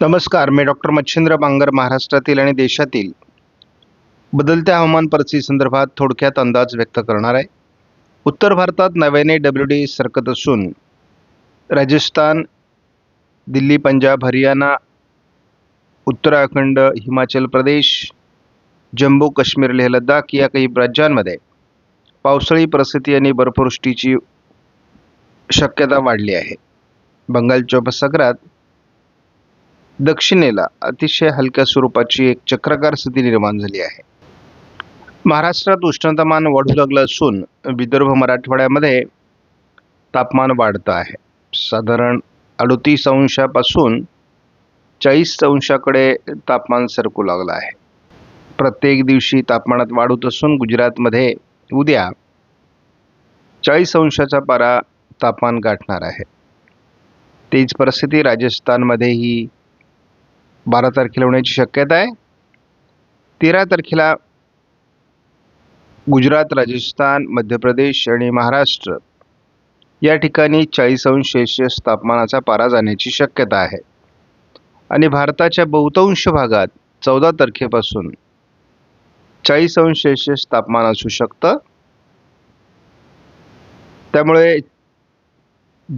नमस्कार मी डॉक्टर मच्छिंद्र बांगर महाराष्ट्रातील आणि देशातील बदलत्या हवामान परिस्थिती संदर्भात थोडक्यात अंदाज व्यक्त करणार आहे. उत्तर भारतात नव्याने डब्ल्यू डी सरकत असून राजस्थान दिल्ली पंजाब हरियाणा उत्तराखंड हिमाचल प्रदेश जम्मू काश्मीर लेह लडाख या काही राज्यांमध्ये पावसाळी परिस्थिती आणि बर्फवृष्टीची शक्यता वाढली आहे. बंगालच्या उपसागरात दक्षिणेला अतिशय हलक्या स्वरूपाची एक चक्राकार स्थिती निर्माण झाली आहे. महाराष्ट्रात उष्णतामान वाढू लागलं असून विदर्भ मराठवाड्यामध्ये तापमान वाढतं आहे. साधारण अडतीस अंशापासून चाळीस अंशाकडे तापमान सरकू लागलं आहे. प्रत्येक दिवशी तापमानात वाढ होत असून गुजरातमध्ये उद्या चाळीस अंशाचा पारा तापमान गाठणार आहे. तीच परिस्थिती राजस्थानमध्येही बारा तारखेला होण्याची शक्यता आहे. तेरा तारखेला गुजरात राजस्थान मध्य प्रदेश आणि महाराष्ट्र या ठिकाणी चाळीस अंश सेल्सिअस तापमानाचा पारा जाण्याची शक्यता आहे. आणि भारताच्या बहुतांश भागात चौदा तारखेपासून चाळीस अंश सेल्सिअस तापमान असू शकतं. त्यामुळे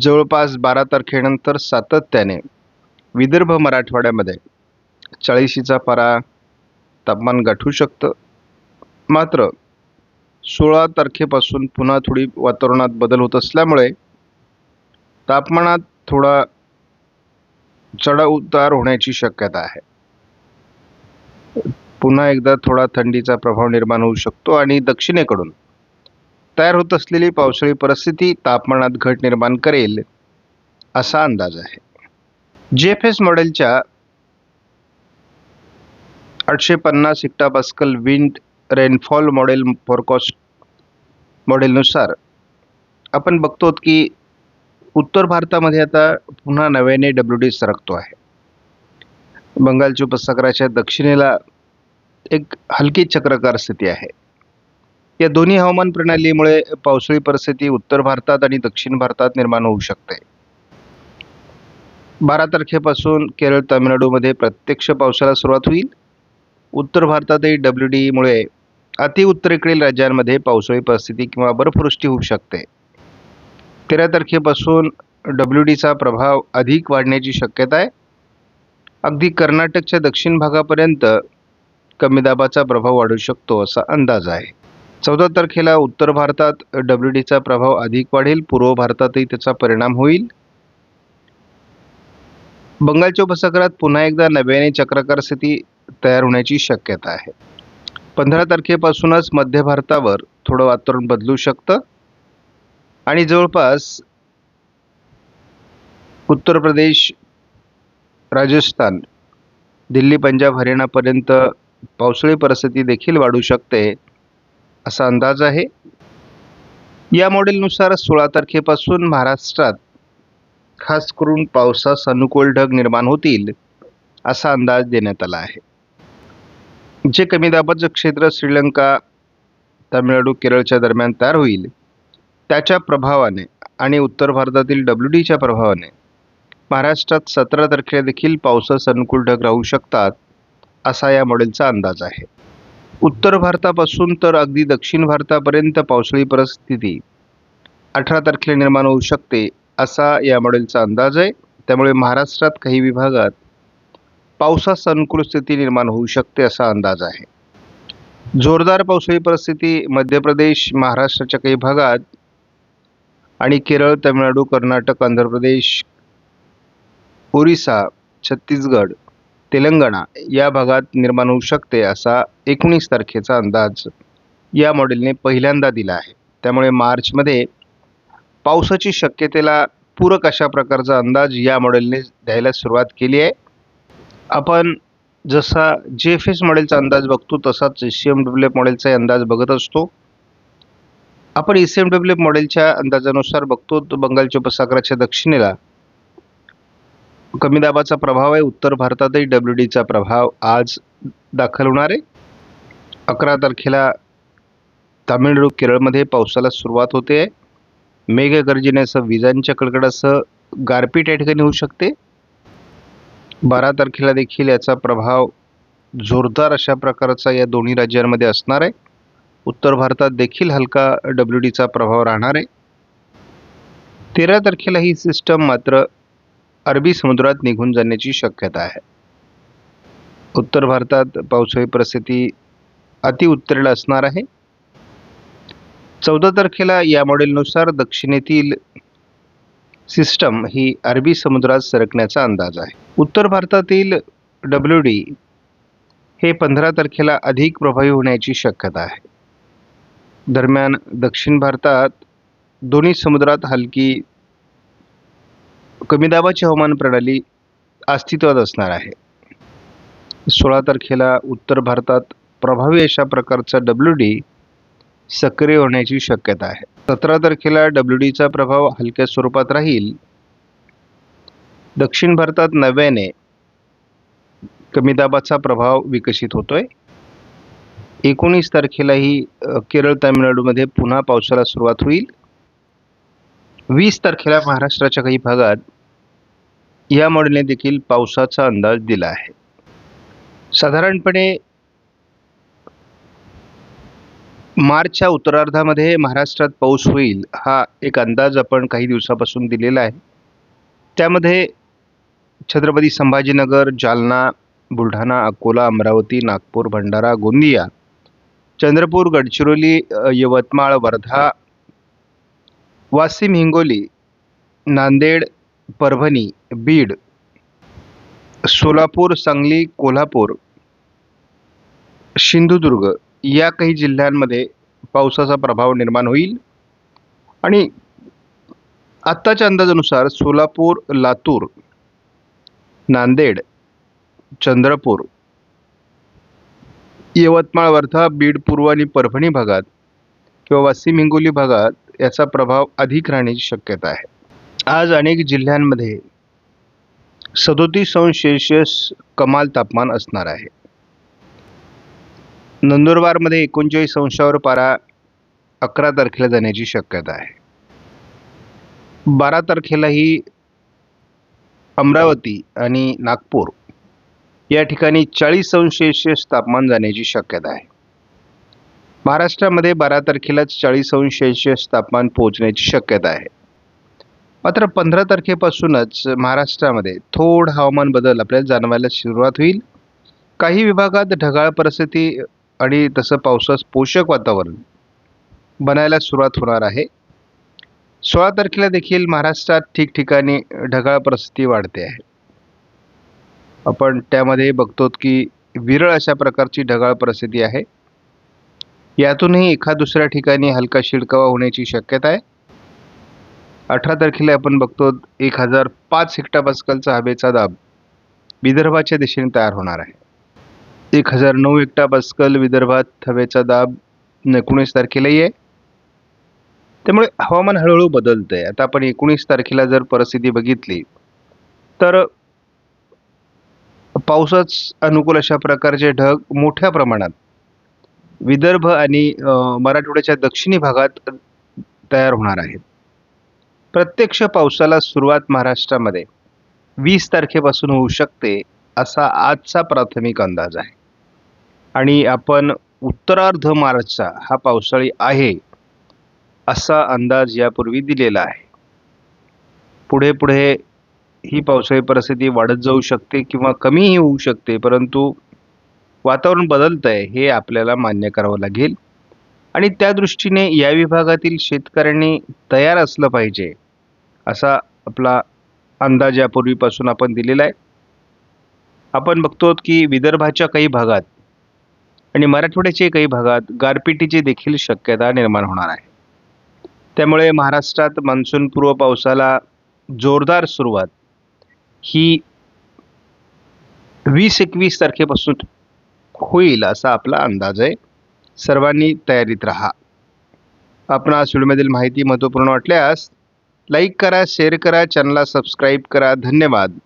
जवळपास बारा तारखेनंतर सातत्याने विदर्भ मराठवाड्यामध्ये चाळीशीचा पारा तापमान गाठू शकतं. मात्र सोळा तारखेपासून पुन्हा थोडी वातावरणात बदल होत असल्यामुळे तापमानात थोडा चढाव उतार होण्याची शक्यता आहे. पुन्हा एकदा थोडा थंडीचा प्रभाव निर्माण होऊ शकतो आणि दक्षिणेकडून तयार होत असलेली पावसाळी परिस्थिती तापमानात घट निर्माण करेल असा अंदाज आहे. जी एफ एस मॉडेलच्या आठशे पन्नास hectopascal wind rainfall model forecast मॉडेलनुसार. आपण बघतो की उत्तर भारतामध्ये आता पुन्हा नव्याने डब्ल्यू डी सरकतो आहे. बंगालच्या उपसागराच्या दक्षिणेला एक हलकी चक्रकार स्थिती आहे. या दोन्ही हवामान प्रणालीमुळे पावसाळी परिस्थिती उत्तर भारतात आणि दक्षिण भारतात निर्माण होऊ शकते. बारा तारखेपासून केरळ तामिळनाडूमध्ये प्रत्यक्ष पावसाला सुरुवात होईल. उत्तर भारतातही डब्ल्यू डीमुळे अतिउत्तरेकडील राज्यांमध्ये पावसाळी परिस्थिती किंवा बर्फवृष्टी होऊ शकते. तेरा तारखेपासून डब्ल्यू डीचा प्रभाव अधिक वाढण्याची शक्यता आहे. अगदी कर्नाटकच्या दक्षिण भागापर्यंत कमी दाबाचा प्रभाव वाढू शकतो असा अंदाज आहे. चौदा तारखेला उत्तर भारतात डब्ल्यू डीचा प्रभाव अधिक वाढेल पूर्व भारतातही त्याचा परिणाम होईल. बंगालच्या उपसागरात पुन्हा एकदा नव्याने चक्राकार स्थिती तयार होण्याची शक्यता आहे. पंधरा तारखेपासूनच मध्य भारतावर थोडं वातावरण बदलू शकतं. आणि जवळपास उत्तर प्रदेश राजस्थान दिल्ली पंजाब हरियाणापर्यंत पावसाळी परिस्थिती देखील वाढू शकते असा अंदाज आहे. या मॉडेलनुसार सोळा तारखेपासून महाराष्ट्रात खास करून पावसास अनुकूल ढग निर्माण होतील असा अंदाज देण्यात आला आहे. जे कमी दाबाचं क्षेत्र श्रीलंका तामिळनाडू केरळच्या दरम्यान तयार होईल त्याच्या प्रभावाने आणि उत्तर भारतातील डब्ल्यू डीच्या प्रभावाने महाराष्ट्रात सतरा तारखेला देखील पावसास अनुकूल ढग राहू शकतात असा या मॉडेलचा अंदाज आहे. उत्तर भारतापासून तर अगदी दक्षिण भारतापर्यंत पावसाळी परिस्थिती अठरा तारखेला निर्माण होऊ शकते असा या मॉडेलचा अंदाज आहे. त्यामुळे महाराष्ट्रात काही विभागात पावसास अनुकूल स्थिती निर्माण होऊ शकते असा अंदाज आहे. जोरदार पावसाळी परिस्थिती मध्य प्रदेश महाराष्ट्राच्या काही भागात आणि केरळ तमिळनाडू कर्नाटक आंध्र प्रदेश ओरिसा छत्तीसगड तेलंगणा या भागात निर्माण होऊ शकते असा एकोणीस तारखेचा अंदाज या मॉडेलने पहिल्यांदा दिला आहे. त्यामुळे मार्चमध्ये पावसाची शक्यतेला पूरक अशा प्रकारचा अंदाज या मॉडेलने द्यायला सुरुवात केली आहे. आपण जसा जे एफ एस मॉडेलचा अंदाज बघतो तसाच सी एम डब्ल्यू एफ मॉडेलचाही अंदाज बघत असतो. आपण E C M W F मॉडेलच्या अंदाजानुसार बघतो तो बंगालच्या उपसागराच्या दक्षिणेला. कमी दाबाचा प्रभाव आहे उत्तर भारतातही डब्ल्यू डीचा प्रभाव आज दाखल होणार आहे. अकरा तारखेला तामिळनाडू केरळमध्ये पावसाला सुरुवात होते. मेघगर्जनेसह विजांच्या कडकडासह गारपीट या ठिकाणी होऊ शकते. बारा तारखेला देखील याचा प्रभाव जोरदार अशा प्रकारचा या दोन्ही राज्यांमध्ये असणार आहे. उत्तर भारतात देखील हलका डब्ल्यू डीचा प्रभाव राहणार आहे. तेरा तारखेला ही सिस्टम मात्र अरबी समुद्रात निघून जाण्याची शक्यता आहे. उत्तर भारतात पावसाळी परिस्थिती अतिउत्तरेला असणार आहे. चौदा तारखेला या मॉडेलनुसार दक्षिणेतील सिस्टम ही अरबी समुद्रात सरकण्याचा अंदाज आहे. उत्तर भारतातील डब्ल्यू डी हे पंधरा तारखेला अधिक प्रभावी होण्याची शक्यता आहे. दरम्यान दक्षिण भारतात दोन्ही समुद्रात हलकी कमी दाबाची हवामान प्रणाली अस्तित्वात असणार आहे. सोळा तारखेला उत्तर भारतात प्रभावी अशा प्रकारचा डब्ल्यू डी सक्रिय होण्याची शक्यता आहे. सतरा तारखेला डब्ल्यू डीचा प्रभाव हलक्या स्वरूपात राहील. दक्षिण भारतात नव्याने कमी दाबाचा प्रभाव विकसित होतोय. एकोणीस तारखेलाही केरळ तामिळनाडूमध्ये पुन्हा पावसाला सुरुवात होईल. वीस तारखेला महाराष्ट्राच्या काही भागात या मॉडेलने देखील पावसाचा अंदाज दिला आहे. साधारणपणे मार्चच्या उत्तरार्धामध्ये महाराष्ट्रात पाऊस होईल हा एक अंदाज आपण काही दिवसापासून दिलेला आहे. त्यामध्ये छत्रपती संभाजीनगर जालना बुलढाणा अकोला अमरावती नागपूर भंडारा गोंदिया चंद्रपूर गडचिरोली यवतमाळ वर्धा वाशिम हिंगोली नांदेड परभणी बीड सोलापूर सांगली कोल्हापूर सिंधुदुर्ग या काही जिल्ह्यांमध्ये पावसाचा प्रभाव निर्माण होईल. आणि आत्ताच्या अंदाजानुसार सोलापूर लातूर नांदेड चंद्रपूर यवतमाळ वर्धा बीड पूर्व आणि परभणी भागात किंवा वाशिम हिंगोली भागात याचा प्रभाव अधिक राहण्याची शक्यता आहे. आज अनेक जिल्ह्यांमध्ये सदोतीस अंश सेल्शियस कमाल तापमान असणार आहे. नंदुरबारमध्ये एकोणचाळीस अंशावर पारा अकरा तारखेला जाण्याची शक्यता आहे. बारा तारखेलाही अमरावती आणि नागपूर या ठिकाणी चाळीस अंश सेल्सिअस तापमान जाण्याची शक्यता आहे. महाराष्ट्रामध्ये बारा तारखेलाच चाळीस अंश सेल्सिअस तापमान पोहोचण्याची शक्यता आहे. मात्र पंधरा तारखेपासूनच महाराष्ट्रामध्ये थोड हवामान बदल आपल्याला जाणवायला सुरुवात होईल. काही विभागात ढगाळ परिस्थिती आणि तसं पावसास पोषक वातावरण बनायला सुरुवात होणार आहे. सोळा तारखेला देखील महाराष्ट्रात ठिकठिकाणी ढगाळ परिस्थिती वाढते आहे. आपण त्यामध्ये बघतो की विरळ अशा प्रकारची ढगाळ परिस्थिती आहे. यातूनही एखाद दुसऱ्या ठिकाणी हलका शिडकावा होण्याची शक्यता आहे. अठरा तारखेला आपण बघतो एक हजार पाच हेक्टापास्कलचा हवेचा दाब विदर्भाच्या दिशेने तयार होणार आहे. एक हजार नऊ हेक्टापास्कल विदर्भात हवेचा दाब एकोणीस तारखेलाही आहे. त्यामुळे हवामान हळूहळू बदलतं आहे आता आपण एकोणीस तारखेला जर परिस्थिती बघितली तर पावसाच अनुकूल अशा प्रकारचे ढग मोठ्या प्रमाणात विदर्भ आणि मराठवाड्याच्या दक्षिणी भागात तयार होणार आहेत. प्रत्यक्ष पावसाला सुरुवात महाराष्ट्रामध्ये वीस तारखेपासून होऊ शकते असा आजचा प्राथमिक अंदाज आहे. आणि आपण उत्तरार्ध मार्चचा हा पावसाळी आहे असा अंदाज यापूर्वी दिलेला आहे. पुढे पुढे ही पावसाळी परिस्थिती वाढत जाऊ शकते किंवा कमीही होऊ शकते परंतु वातावरण बदलतं आहे हे आपल्याला मान्य करावं लागेल. आणि त्या दृष्टीने या विभागातील शेतकऱ्यांनी तयार असलं पाहिजे असा आपला अंदाज यापूर्वीपासून आपण दिलेला आहे. आपण बघतो की विदर्भाच्या काही भागात आणि मराठवाड्याच्या काही भागात गारपिटीची देखील शक्यता निर्माण होणार आहे. त्यामुळे महाराष्ट्रात मान्सूनपूर्व पावसाला जोरदार सुरुवात ही वीस एकवीस तारखेपासून होईल असा आपला अंदाज आहे. सर्वांनी तयारीत राहा. आपणास व्हिडिओमधील माहिती महत्त्वपूर्ण वाटल्यास लाईक करा शेअर करा चॅनलला सबस्क्राईब करा. धन्यवाद.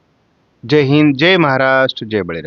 जय हिंद जय महाराष्ट्र जय बळीराय